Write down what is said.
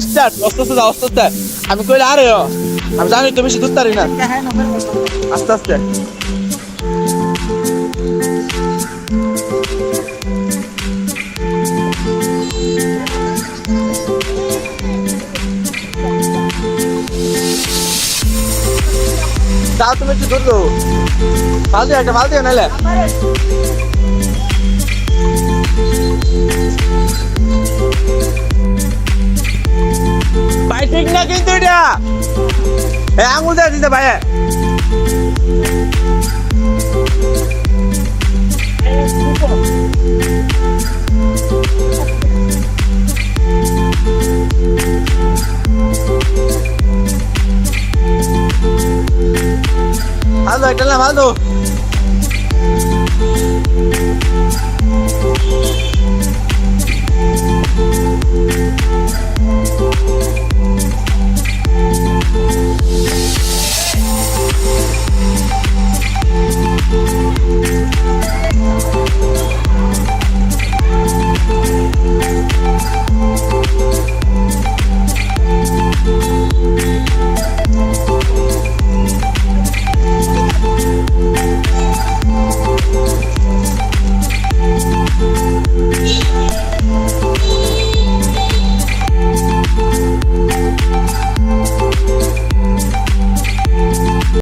Start আস্তে আস্তে যাও আস্তে আস্তে আমি কইলে, আরে। আমি জানি তুমি বেশি দূর না। আস্তে আস্তে। যাও তুমি একটু দূর দিও। একটা ভালো দিও নাহলে ঠিক না কিন্তু এটা। এ আঙুল দিয়ে দিতে ভাই ভালো একটা না ভালো।